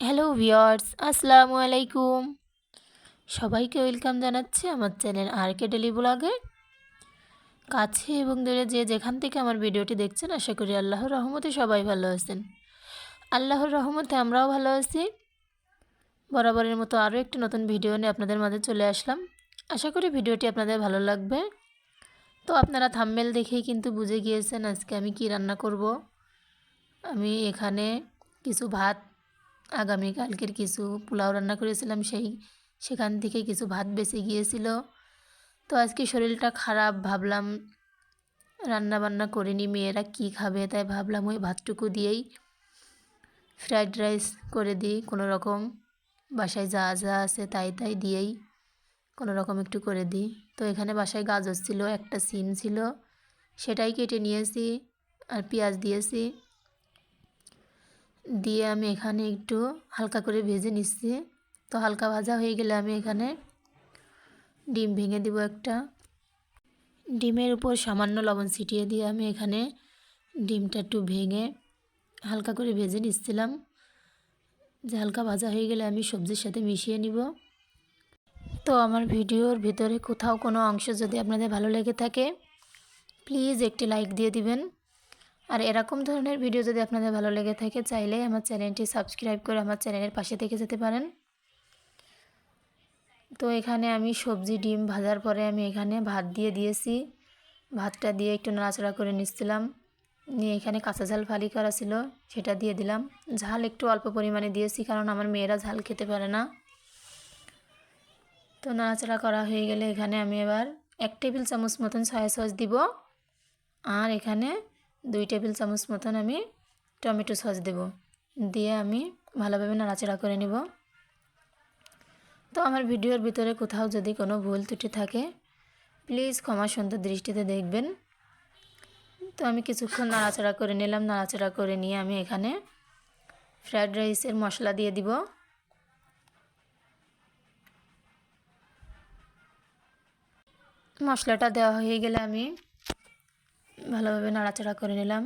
Hello viewers আসসালামু আলাইকুম। সবাইকে ওয়েলকাম জানাচ্ছি আমার চ্যানেল আর কে ডেলি ব্লগে। কাছে এবং দূরে যে যেখান থেকে আমার ভিডিওটি দেখছেন, আশা করি আল্লাহর রহমতে সবাই ভালো আছেন। আল্লাহর রহমতে আমরাও ভালো আছি। বরাবরের মতো আরও একটি নতুন ভিডিও নিয়ে আপনাদের মাঝে চলে আসলাম। আশা করি ভিডিওটি আপনাদের ভালো লাগবে। তো আপনারা থাম্বেল দেখেই কিন্তু বুঝে গিয়েছেন আজকে আমি কি রান্না করব। আমি এখানে কিছু ভাত আগামীকালকের কিছু পোলাও রান্না করেছিলাম, সেই সেখান থেকে কিছু ভাত বেঁচে গিয়েছিল। তো আজকে শরীরটা খারাপ, ভাবলাম রান্না বান্না করিনি মেয়েরা কি খাবে? তাই ভাবলাম ওই ভাতটুকু দিয়েই ফ্রাইড রাইস করে দিই, কোনো রকম বাসায় যা যা আছে তাই তাই দিয়েই কোনো রকম একটু করে দিই। তো এখানে বাসায় গাজর ছিল, একটা সিম ছিল, সেটাই কেটে নিয়েছি আর পেঁয়াজ দিয়েছি। দিয়ে আমি এখানে একটু হালকা করে ভেজে নিচ্ছি। তো হালকা ভাজা হয়ে গেলে আমি এখানে ডিম ভেঙে দিব একটা। ডিমের উপর সামান্য লবণ ছিটিয়ে দিয়ে আমি এখানে ডিমটা একটু ভেঙে হালকা করে ভেজে নিচ্ছিলাম। যে হালকা ভাজা হয়ে গেলে আমি সবজির সাথে মিশিয়ে নিব। তো আমার ভিডিওর ভিতরে কোথাও কোনো অংশ যদি আপনাদের ভালো লেগে থাকে প্লিজ একটি লাইক দিয়ে দিবেন। আর এরকম ধরনের ভিডিও যদি আপনাদের ভালো লেগে থাকে, চাইলে আমার চ্যানেলটি সাবস্ক্রাইব করে আমার চ্যানেলের পাশে থেকে যেতে পারেন। তো এখানে আমি সবজি, ডিম ভাজার পরে আমি এখানে ভাত দিয়ে দিয়েছি। ভাতটা দিয়ে একটু নাড়াচাড়া করে নিচ্ছিলাম। নিয়ে এখানে কাঁচা ঝাল ফালি করা ছিল, সেটা দিয়ে দিলাম। ঝাল একটু অল্প পরিমাণে দিয়েছি, কারণ আমার মেয়েরা ঝাল খেতে পারে না। তো নাড়াচাড়া করা হয়ে গেলে এখানে আমি এবার এক টেবিল চামচ মতন সয়া সস দিব। আর এখানে দুই টেবিল চামচ মতন আমি টমেটো সস দেব। দিয়ে আমি ভালোভাবে নাড়াচাড়া করে নিব। তো আমার ভিডিওর ভিতরে কোথাও যদি কোনো ভুল ত্রুটি থাকে, প্লিজ ক্ষমা সুন্দর দৃষ্টিতে দেখবেন। তো আমি কিছুক্ষণ নাড়াচাড়া করে নিলাম। নাড়াচাড়া করে নিয়ে আমি এখানে ফ্রায়েড রাইসের মশলা দিয়ে দিব। মশলাটা দেওয়া হয়ে গেলে আমি ভালোভাবে নাড়াচাড়া করে নিলাম।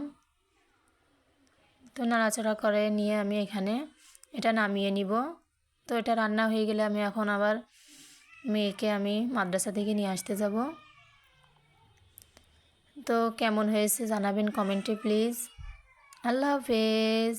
তো নাড়াচাড়া করে নিয়ে আমি এখানে এটা নামিয়ে নিব। তো এটা রান্না হয়ে গেলে আমি এখন আবার মেয়েকে আমি মাদ্রাসা থেকে নিয়ে আসতে যাব। তো কেমন হয়েছে জানাবেন কমেন্টে প্লিজ। আল্লাহ হাফেজ।